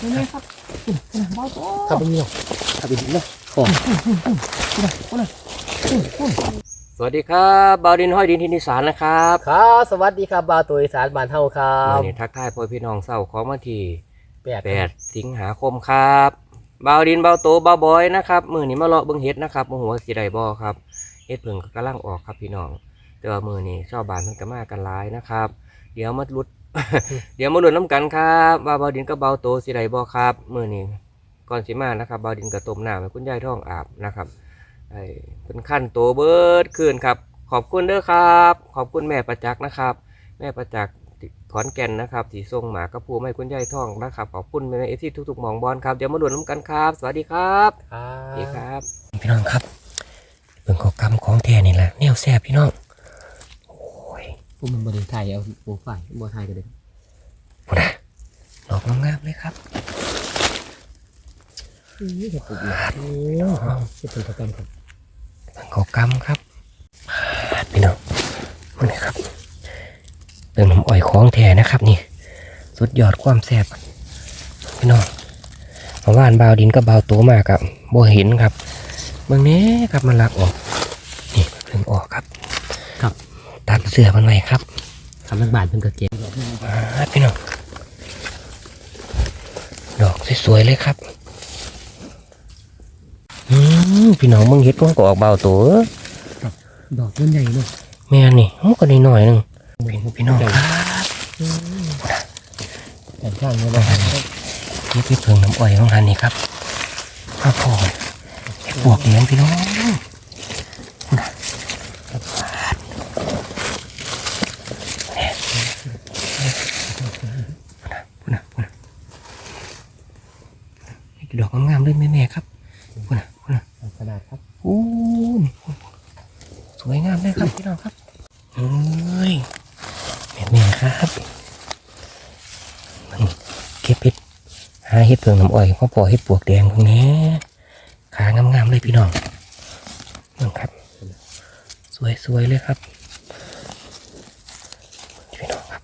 นี่ไงครับคุณคุณเบาโตขับไปนี่หรอกขับไปดินเนาะโอ้คุณคุณคุณคุณสวัสดีครับบาวดินห้อยดินทินิสานนะครับครับสวัสดีครับบาวตัวอีสานบ้านเฮาครัวับนนี้ทักทายพ่อพี่น้องเศร้าของวันที่แปด8สิงหาคมครับบาวดินบาวโตบาวบอยนะครับมือนี้มาเลาะเบิ่งเฮ็ดนะครับมือหัวสีไดบอครับเฮ็ดเพิ่งก็กำลังออกครับพี่น้องแต่ว่ามือนี้ชาวบ้านเพิ่นก็มากันหลายนะครับ เดี๋ยวมาลุด เดี๋ยวมาลุ้นน้ำกันครับว่าบาวดินกับบาวโตสีไดบอครับมือนี้ก่อนสิมานะครับบาวดินก็ต้มน้ำให้คุณยายท้องอาบนะครับไอ้เป็นขั้นโตเบิดคืนครับ ขอบคุณเด้อครับ ขอบคุณแม่ประจักษ์นะครับ แม่ประจักษ์ที่ขอนแก่นนะครับที่ส่งหมากระพูให้คุณยายท่องนะครับขอบคุณแม่เอฟซีทุกๆหมองบอลครับเดี๋ยวมาดูน้ำกันครับ สวัสดีครับครัสวัสดีบครับ พี่น้องครับเป็นข้อกรรมของแท้นี่แหละแนวแซ่บพี่น้องโอ้ยพวกมันบริไทยเอาโบไฟโบไทยกันเลยพูดนะดอกงามๆเลยครับนี่จะปลูกเลยโอ้จะเป็นประกันครับเป็นข้อกรรมครับพี่น้องมาเลยครับเป็นน้ำอ้อยของแท้นะครับ นี่ สุดยอดความแซ่บพี่น้องเมื่อวานบาวดินก็บาวโตมากครับบ่เห็นครับเมืองนี้ครับมันลักออก นี่เพิ่งออกครับ ครับ ตัด เสื้อมันไว้ครับทำรักบาทเป็นกระเจี๊ยบอ่าพี่น้องดอกสวยๆเลยครับอืมพี่น้องมึงเห็ดพวกก็ออกเบาวโตดอกมันใหญ่เนาะแม่นี่มันก็นิดหน่อยๆหนึงพี่พี่น้องครับแต่ข้างเนี่ยเราเก็บไปเพิ่งน้ำอ้อยของทันนี่ครับข้าวพอยเห็ดปวกเหลี้ยงพี่น้องพูดนะพูดนะดอกงามๆเลยแม่ๆครับพูดนะพูดนะ ขนาดครับ โอ้นี่ส วยงามเลยครับพี่น้องครับเฮ้ยแม่ๆครับมันเก็บเห็ดหาเห็ดเพิงน้ำอ้อยพ่อพอเห็ดปวกแดงพวกนี้ขางามๆเลยพี่น้องนี่ครับ สวยๆเลยครับพี่น้องครับ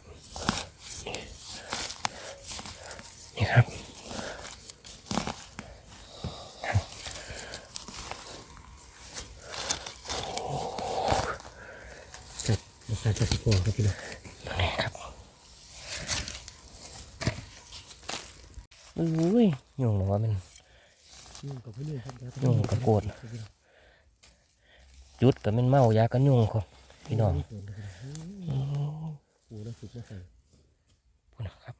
นี่ครับ ราคาจะสิบโครับพี่น้องนี่ครับอุ้ยยุงหรอวะมันยุ่งกับพี่นุ่ครับยุ่งกับโกดจุดกับมันเมายากันยุงครับพี่น้องปูแล้วสุกแล้วใส่พูดนะครับ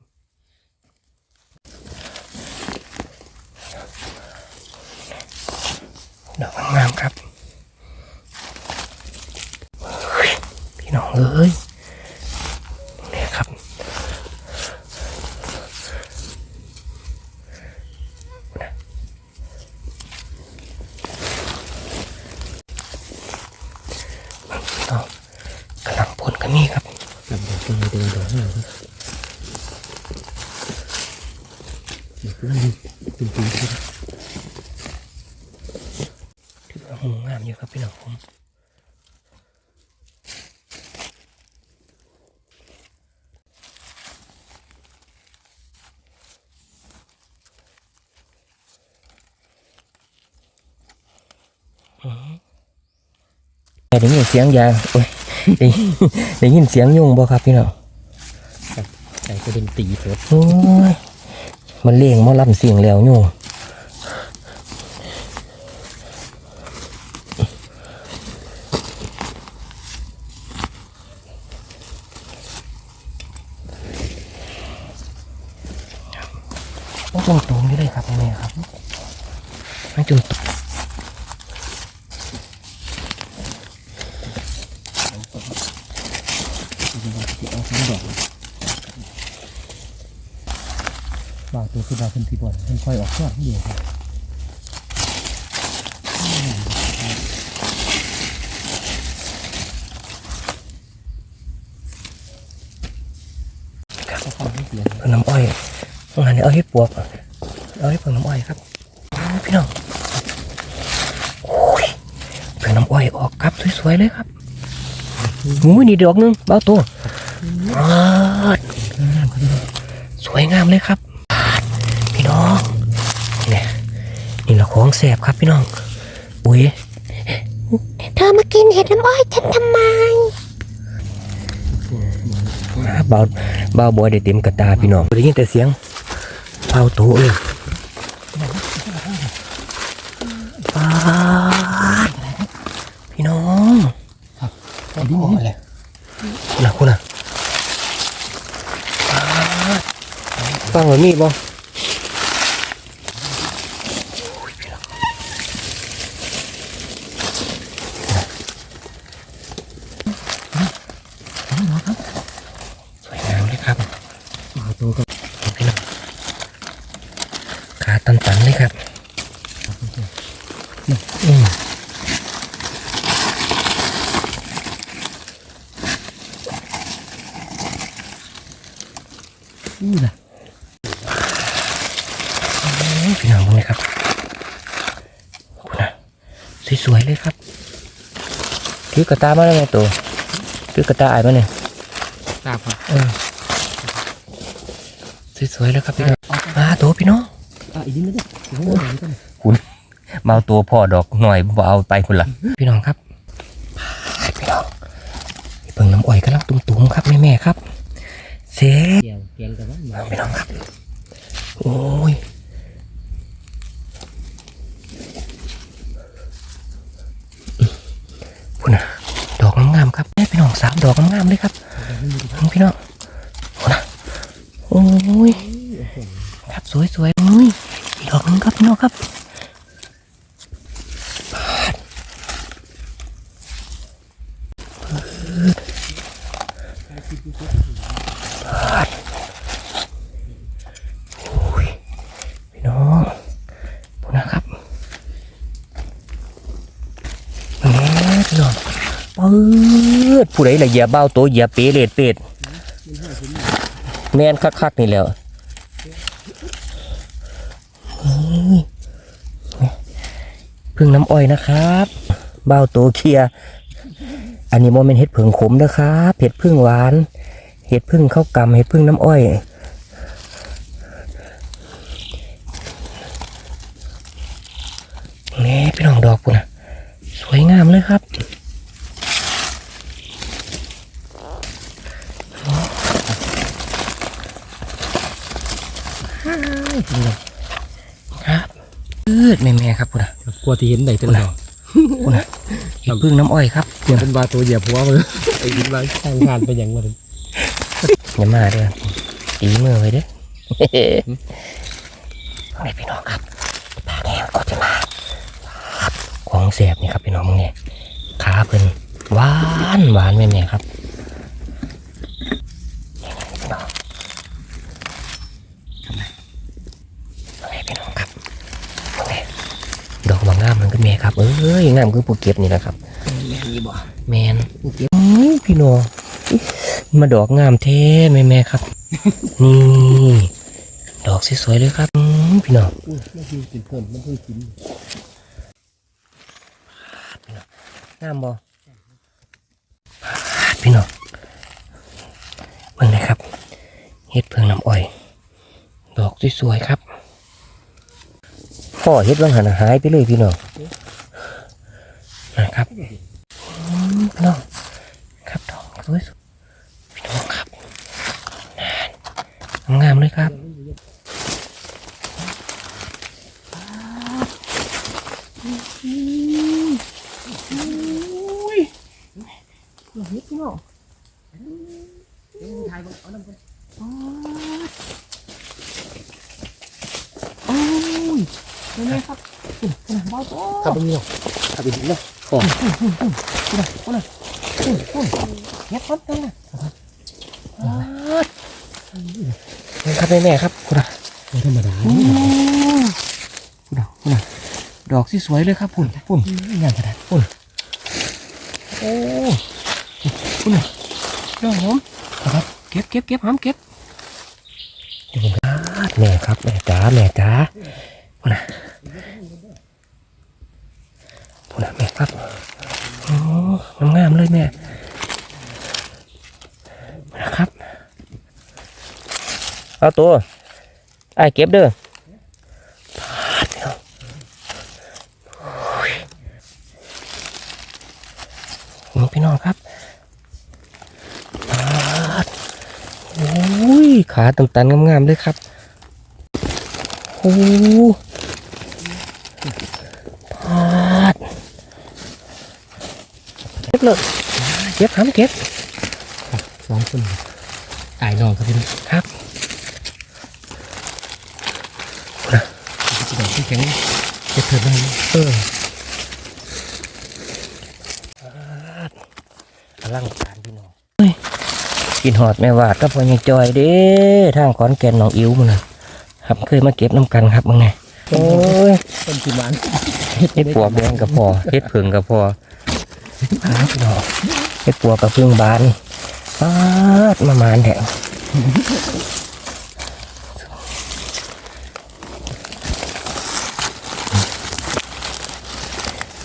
ดอกงามๆครับเฮ้ยพี่น้อง เอ้ยนี่ครับพี่น้องกำลังพ่นกันนี่ครับลำดอกตัวใหญ่ตัวดอกห้าครับเด็กนั่นเป็นปีครับถือว่าหูงามอยู่ครับพี่น้องผม ได้ยินเสียงยางโอ้ยได้ยินได้ยินเสียงยุงบ่ครับพี่น้องใส่จะเป็นตีสดโอ้ยมันเลี้ยงมันรับเสียงแล้วยุงต้องจุ่มตูมนี่เลยครับแม่ครับไม่จุ่มตูมเอาทั้งดอกบางตัว คือบางคนทีบ่อนมันค่อยออกยอดเดียวครับก็ฟังให้เสียงเพิ่งน้ำอ้อยต้องหันเอาให้ปวกเอาให้เพิ่งน้ำอ้อยครับโอ้พี่น้องโอ้ยเพิ่งน้ำอ้อยออกครับสวยๆเลยครับโอ้ยนี่ดอกหนึงเบ้าตัวสวยงามเลยครับปาด ของแสบครับพี่น้องอุ้ยเธอมากินเห็ดน้ำอ้อยฉันทำไมเบาเบาบอยได้เต็มกระตาพี่น้องได้ยินแต่เสียงเบาโตเอ้ยปาดพี่น้องไอ้ดินนี่แหละคุณน่ะคุณน่ะปาดฟังแบบนี้บ่สวยงามเลยครับ เอาตัวกับ พี่น้องขาตันๆเลยครับอืม นี่แหละพี่น้องดูนะครับคุณนะสวยๆเลยครับถือกระตามาแล้วไงตัวถือกระตาอายมาเนี่ยตาครับเออสวยๆเลยครับพี่น้องมาตัวพี่น้องอะไอ้ดินนี่ด้วยโอ้โหนี่ก็มาเอาตัวพ่อดอกหน่อยบ่เอาไปคุณละพี่น้องครับพี่น้องเบิ่งน้ำอ้อยกำลังตุ้มๆครับแม่ๆครับ เสร็จเกี่ยวเกี่ยวกับว่ามาพี่น้องครับ โอ้ยพุ่นนะดอกงามๆครับแม่พี่น้องสามดอกงามๆเลยครับพี่น้องพุ่นนะโอ้ยครับสวยๆอุ้ยอีกดอกนึงครับพี่น้องครับปาดปาดโอ้ยพี่น้องพุ่นนะครับแหม่พี่น้องปืด ผู้ใดละเหยียบเบ้าตัวเหยียบเปเลดเป็ดแม่นคักๆนี่แล้วพึ่งน้ำอ้อยนะครับเบ้าโตเคลียอันนี้โมเมนเห็ดผึ่งขมนะครับเห็ดพึ่งหวาน เห็ดพึ่งข้าวกำเห็ดพึ่งน้ำอ้อยนี่พี่น้องดอกปุ่นนะสวยงามเลยครับ ครับพืดแม่ๆครับปุ่นนะกลัวที่เห็นได้เป็นดอกปุ่นนะเห็ดพึ่งน้ำอ้อยครับเกี่ยวเป็นบาตัวเหยียบหัวมือไอ้ดินมาทางงานไปอย่างมาเลยอย่ามาเด้อตีมือไว้เด้อพ่อแม่พี่น้องครับปลาแดงก็จะมาครับของเสียบนี่ครับพี่น้องมึงเนี่ยขาเพิ่นหวานหวานแม่ๆครับนี่ๆพี่น้องพ่อแม่พี่น้องครับพ่อแม่ดอกบางงามมันก็แม่ ครับ เอ้ยงามคือผู้เก็บนี่แหละครับแม่นี่บ่แมนอื้อพี่โนมาดอกงามเท่แม่แม่ๆครับ นี่ดอกสวยๆเลยครับอื้อพี่โนอุ้ยมันคือกินเพิ่มมันคือกินงามบ่พี่โนเบิ่งเลยครับเฮ็ดเพิงน้ำอ้อยดอกสวยๆครับพ่อเฮ็ดว่างหันหายไปเลยพี่น้อง นะครับพี่น้องครับดอกสวยๆพี่น้องครับนั่นงามเลยครับเฮ็ดพี่น้องโอ้ยนี่แม่ครับคุณคุณน่ะเบ้าโตขับไปนี่หรอขับไปดินนะ ขอคุณน่ะคุณน่ะคุณคุณเฮ็ดครับนั่นน่ะนี่ครับแม่ครับคุณอะไม่ธรรมดาโอ้คุณอะคุณอะดอกที่สวยเลยครับคุณคุณงานขนาดโอ้คุณอะดอกหอมครับเก็บเก็บเก็บหอมเก็บเดี๋ยวผมครับแม่ครับแม่จ๋าแม่จ๋าคุณอะ พูนแม่ครับโอ้งามเลยแม่นะครับ เอาตัวไอ้เก็บเด้อนี่พี่น้องครับโอ้ย ขาตันๆงามๆเลยครับ โอ้ บเลยเก็บครับเก็บสองคนอายน้องครับพี่น้องครับพี่น้องที่แข็งเก็บเถิดได้ไหมเอออลังการพี่น้องเฮ้ยกินหอดแม่วาดก็พอยังจอยเด้ทางขอนแก่นหนองอิ๋วมันนะครับเคยมาเก็บน้ำกันครับมึงไงโอ้ยต้นสีมันเฮ็ดปวกแดงกับพอเฮ็ดผึ่งกับพอ ครับพี่น้องเฮ็ดปวกกับพึ่งบานปาดมามานแถง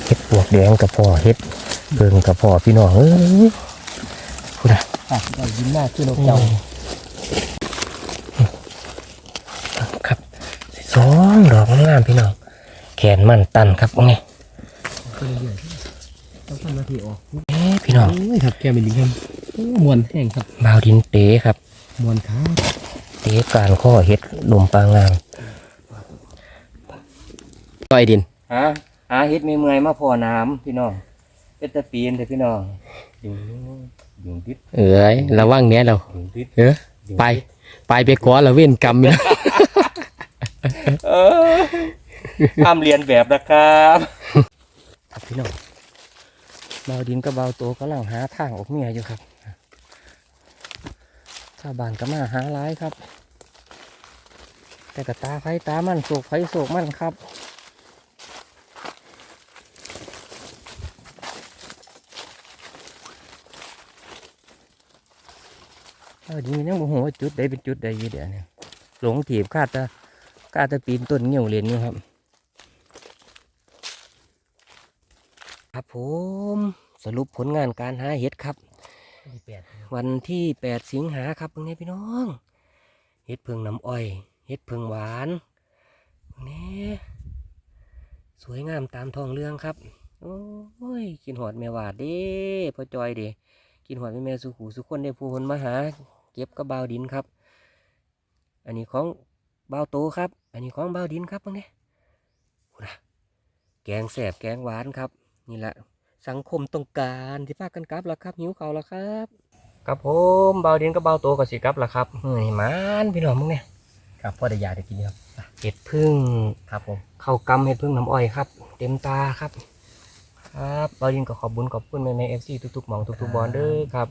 เฮ็ดปวกแดงกับพอเฮ็ดผึ่งกับพอพี่น้องเอ้ยพูดนะอะเรายิ้มหน้าชื่อนกเจ้าครับสองดอกงามๆพี่น้องแขนมันตันครับว่าไงไปเรื่อยๆ ต้องทำหน้าที่ออกเอ๊ะพี่น้องโอ้ยครับแกเป็นดีครับโอ้มวนแห้งครับบาวดินเต๋ครับมวนครับเต๋การข้อเฮ็ดหลุมปลางางต่อยดินหาหาเฮ็ดไม่เมื่อยมาพอน้ำพี่น้องเป็นตะปีนเลยพี่น้องอยู่อยู่ดิดเอ้ยระวังเนี้ยเราอยู่ดิดเออไป ไปไปก้อนเราเว้นกรรมนะเออห้ามเรียนแบบนะครับ ครับพี่น้อง บาดินกับเบาวโตกำลังหาทางออกเมียอยู่ครับชาวบ้านก็มาหาร้ายครับ แต่กระตาไฟตามันโศกไฟโศกมันครับเออดีนะบ่ฮู้ว่าจุดใดเป็นจุดใดอยู่เดี๋ยวนี้หลงถีบคาดตะคาดตะปีนต้นเงี้ยวเรียนอยู่ครับ ครับผมสรุปผลงานการหาเห็ดครับ วันที่8สิงหาครับเพิ่งนี้พี่น้องเห็ดเพิงน้ำอ้อยเห็ดเพิงหวานเพิ่งนี้สวยงามตามท้องเรื่องครับ โอ้ยกินหอดแม่หวาดเด้พอจอยเด้กินหอดแม่แม่สุขูสุขคนได้ผู้คนมาหา เก็บกับบาวดินครับ อันนี้ของบาวโตครับ อันนี้ของบาวดินครับเพิ่งนี้นะแกงแสบแกงหวานครับ นี่แหละสังคมต้องการที่พากันกลับแล้วครับ หิวเขาวแล้วครับครับผมเบาเดียนกับเบาโตกับสิกลับแล้วครับเฮ้ยหมันพี่น้องมึงเนี่ยครับพ่อได้ยาได้กินครับเห็ดพึ่งครับผมเข้าวกำเห็ดพึ่งน้ำอ้อยครับ เต็มตาครับ ครับเบาเดียนก็ขอบบุญขอบคุณแม่แม่เอฟซีทุกๆหมองทุกๆบอลเด้อครับ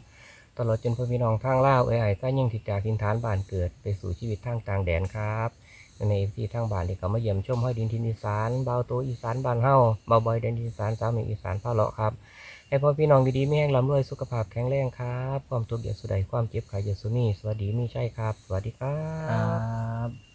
ตลอดจนพ่อพี่น้องทางลาวเอ้ยไอ้ก็ยังติดจากทินฐานบ้านเกิดไปสู่ชีวิตทางต่างแดนครับ ในเอฟซีทางบ้านที่เขามาเยี่ยมชมห้อยดินทินอีสานเบาตัวอีสานบ้านเฮาเบาบอยดินอีสานสาวเหนืออีสานผ้าเลาะครับให้พ่อพี่น้องดีๆไม่แห้งลำรวยสุขภาพแข็งแรงครับ ความทุกข์อย่าสุดใดความเจ็บไข้อย่าสุนีสวัสดีมีใช่ครับ สวัสดีครับ